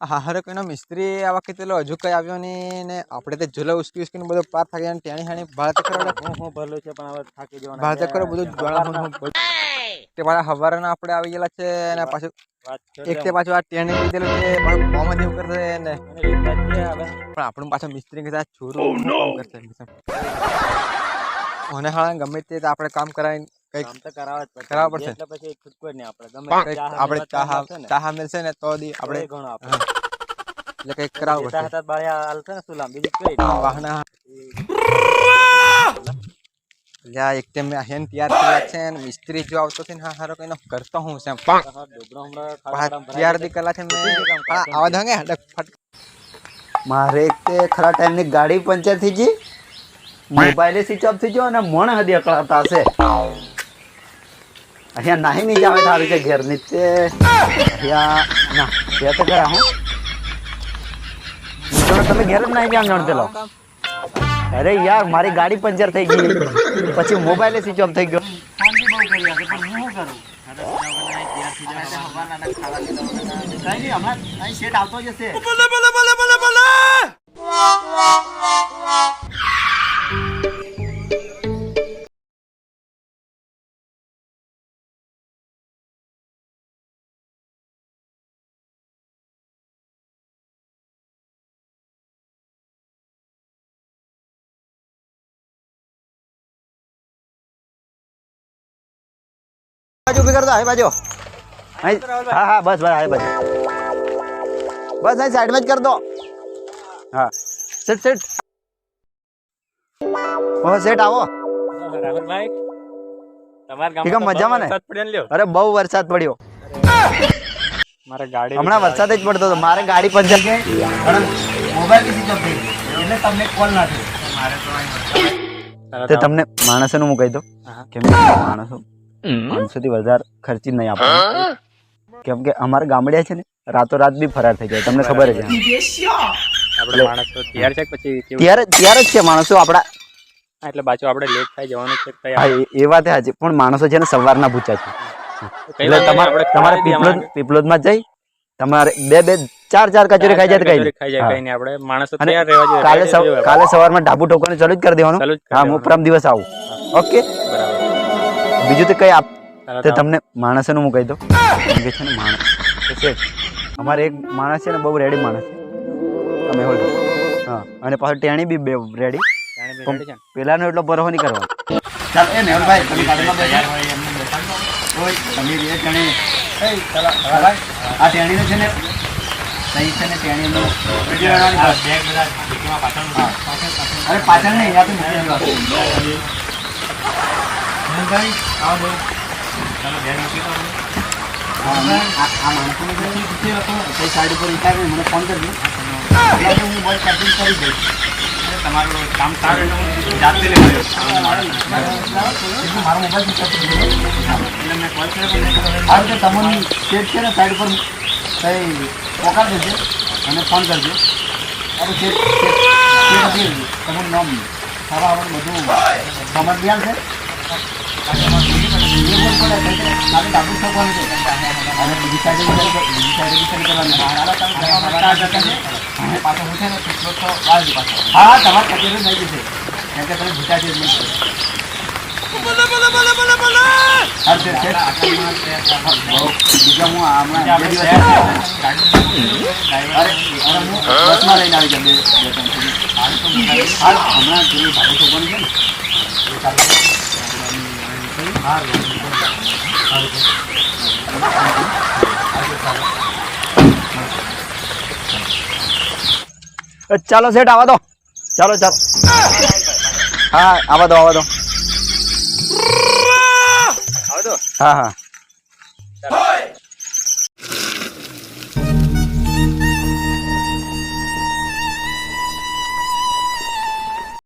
હા હારે કોઈનો મિસ્ત્રી આ વખતે પેલો હજુ કઈ આવ્યો નહીં ને આપણે તો જોલો ઉસકી ઉસકીને બધો પાર થાકી ગયા ટેણી હાણી ભાડે કરો હું હું ભરલું છે પણ હવે થાકી જવાનું ભાડે કરો બધું જોડા. તે પાછા હવારના આપણે આવી ગયેલા છે અને પાછું એક તે પાછું આ ટેણી લીધેલું છે પણ કોમ જ એવું કરશે ને. પણ આપણું પાછું મિસ્ત્રી કહેતા છોરું કરશે મને હા ગમે તે આપણે કામ કરાવીને કંઈક કામ તો કરાવવા જ પડશે. કરાવવા પડશે. એટલે પછી છૂટકો નહીં આપણે ગમે આપણે ચાહા ને, ચાહા મળશે ને. તો દી આપણે તોય આપણે એટલે કંઈક કરાવવું પડશે. હતા બાળિયા હાલશે ને સુલામ બીજું કઈ વાહના. લ્યા એક ટાઈમ હેન તૈયાર કરેલા છે ને મિસ્ત્રી જો આવતો છે ને હા હારો કઈનો કરતો હું છે તૈયાર દી કલા છે મેં. આવા ફટ. મારે એક તે ખરા ટાઈમની ગાડી પંચર થઈ ગઈ. મોબાઈલે સ્વિચ ઓફ થઈ ગયો અને મણ હદી અકળાતા હશે અહીંયા નાહી નહીં જાવે થારું છે ઘેરની તે. અહીંયા, ના તે તો ખરા હું. તમે ઘેર જ નાહી જાવ જાણ પેલો. અરે યાર, મારી ગાડી પંચર થઈ ગઈ. પછી મોબાઈલ સ્વિચ ઓફ થઈ ગયો. હમણાં કરતો અહીં બાજુ હા હા બસ બસ અહીં બાજુ બસ અહીં સાઈડમાં જ કરતો હા. Set set. ઓ સેટ આવો. રાહુલભાઈ તમારા છે, મજામાં ને? અરે બહુ વરસાદ પડ્યો. મારે ગાડી હમણાં વરસાદ જ પડતો હતો. મારે ગાડી પંચર ગઈ. મોબાઈલ એટલે તમને કોલ ના થયો. તે તમને માણસોનું કહી દઉં. કે માણસો પાંચસોથી વધારે ખર્ચી નહીં આપે. કેમ કે અમારા ગામડે છે ને રાતોરાત બી ફરાર થઈ જાય તમને ખબર છે. આપણે તૈયાર છે કે પછી કેવું? ત્યારે ત્યારે જ છે માણસો આપડા એટલે પાછું આપણે લેટ થાય જવાનું છે હા એ- વાત હાચી. પણ માણસો છે ને સવારના ભૂચા છે. એટલે તમારે આપણે તમારે પીપલોદ પીપલોદમાં જઈ તમારે બે બે ચાર ચાર કચોરી ખાઈ જાય કઈ ખાઈ જાય કઈ નહીં. આપણે માણસો તૈયાર રહેવા જોઈએ કાલે કાલે સવારમાં ડાબુ ઠોકવાનું ચાલુ જ કરી દેવાનું. હા હું પરમ દિવસ આવું. ઓકે? બરાબર. બીજું તો કઈ આપ તે તમને માણસોનું હું કહી દઉં. કે છે ને માણસ છે અમારે એક માણસ છે ને બહુ રેડી માણસ છે. તમે હોલ્ડ હા અને પાછું ટેણી બી બે રેડી? પેલાનો એટલો બરહો નહીં કરવાનો. ચાલ એ મેહુલભાઈ તમે ગાડીમાં બેઠા તૈયાર હોય એમને બેસાડો. ઓય તમે બે ટેણી એ ચલો ભાઈ. આ ટેણીનો છે ને સહી છે ને ટેણીનો. વીડિયો બનાવવાની આ બેગ બધા ડિક્કીમાં પાછળ પાછળ પાછળ. અરે પાછળ નહીં યાર મૂકી દેવા ભાઈ આવો મૂકી દો આ માણસોને છે ને પૂછી સાઈડ ઉપર વિચાર મને ફોન કરજો એટલે હું બોલ ચાર્જિંગ કરી દઈશ એટલે તમારું કામ સારું એટલે હું જાતે આવ્યો મારો મોબાઈલ. એટલે મેં call કર્યો હવે આ રીતે તમને સેટ છે ને સાઈડ પર કંઈ પોકાર દેજો અને ફોન કરજો આપણે જે હતી તમારું નામ સારા આવડે બધું સમજ ગયા છે હું તમારે કચેરી નહીં જશે કેમ કે તમે છે જ નહીં હા સેટ સેટ બીજા હું હમણાં બે દિવસ અરે હું બસમાં લઈને આવી જાઉં બે બે ત્રણ સુધી. હાલ હમણાં પેલું ધાબુ ઠોકવાનું છે ચાલો સેટ આવા દો. ચાલો ચાલો. હા આવા દો આવા દો. આવો તો હા હા.